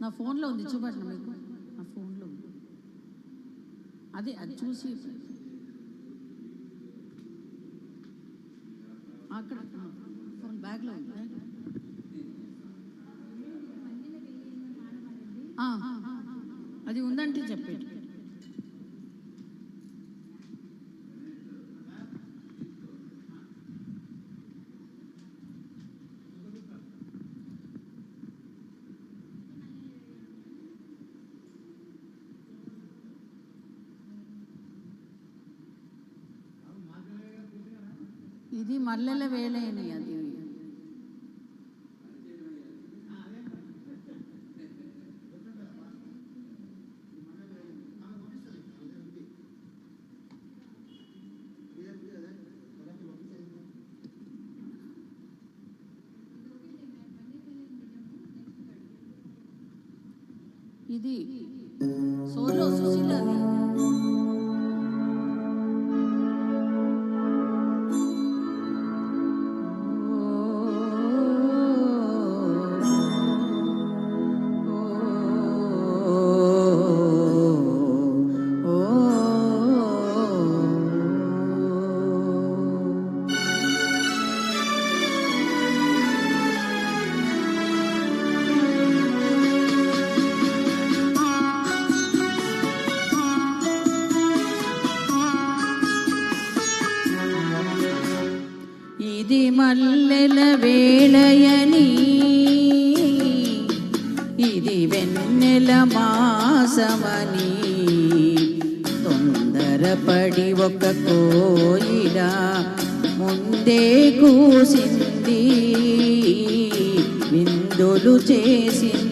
నా ఫోన్లో ఉంది చూపట్ల మీకు. నా ఫోన్లో ఉంది. అదే అది చూసి అక్కడ ఫోన్ బ్యాగ్లో ఉంది. అది ఉందంటే చెప్పేది ఇది మల్లెల వేలేని అది ఇది సోలో సుశీల మల్లెల వేళయని ఇది వెన్నెల మాసమని తొందరపడి ఒక కోయిల ముందే కూసింది విందులు చేసింది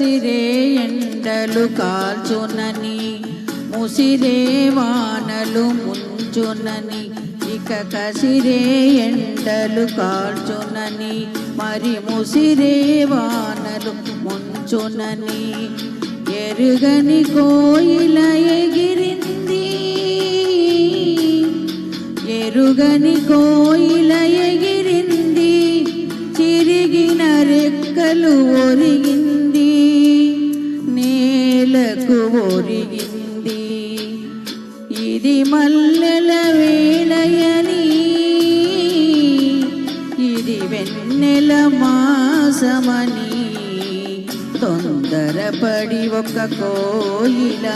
ముసిరే ఎండలు కాల్చునని ముసిరే వానలు ముంచునని ఇక కసిరే ఎండలు కాల్చునని మరి ముసిరే వానలు ముంచునని ఎరుగని కోయిల ఎగిరింది ఎరుగని కోయిల ఎగిరింది చిరిగిన రెక్కలు ఒరిగింది. మల్లెల వేళయని ఇది వెన్నెల మాసమని. తొందరపడి ఒక కోయిల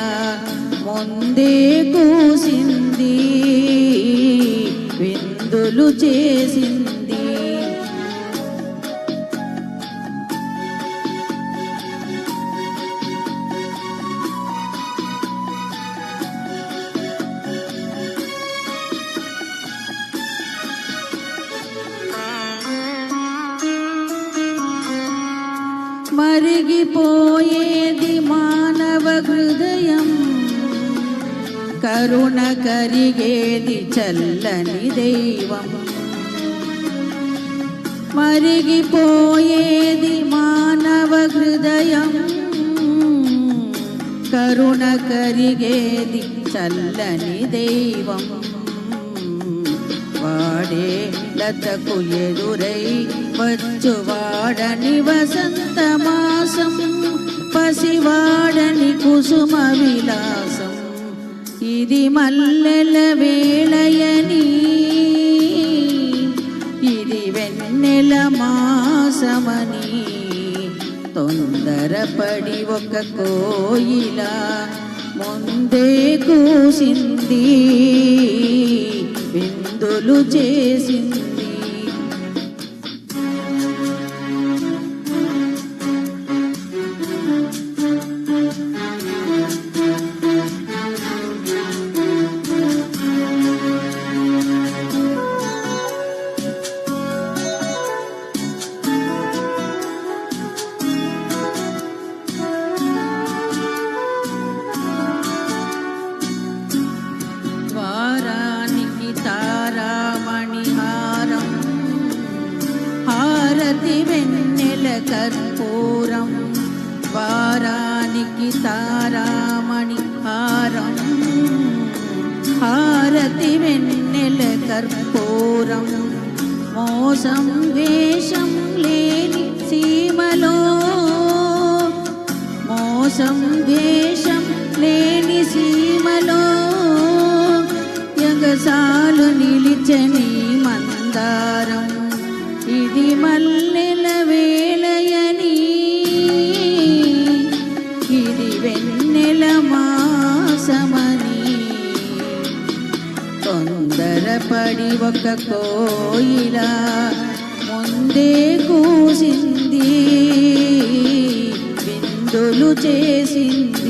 ముందే కూసింది విందులు చేసింది. కరిగిపోయేది మానవ హృదయం. కరుణ కరిగేది చల్లని దైవం. మరిగిపోయేది మానవ హృదయం. కరుణ కరిగేది చల్లని దైవం. వాడే లతకు ఎదురై వచ్చువాడని వసంత కుసుమ విలాసం ఇది మల్లెల వేళయని. ఇది వెన్నెల మాసమని. తొందరపడి ఒక కోయిల ముందే కూసింది. విందులు చేసింది. కర్పూరం వారానికి తారామణి హారం. హారతి వెన్నెల కర్పూరం మోసం వేషం లేని సీమలో. మోసం వేషం లేని సీమలో. యగసాలు నిలిచని మందారం ఇది మల్ల ఒక కోయిల ముందే కూసింది విందులు చేసింది.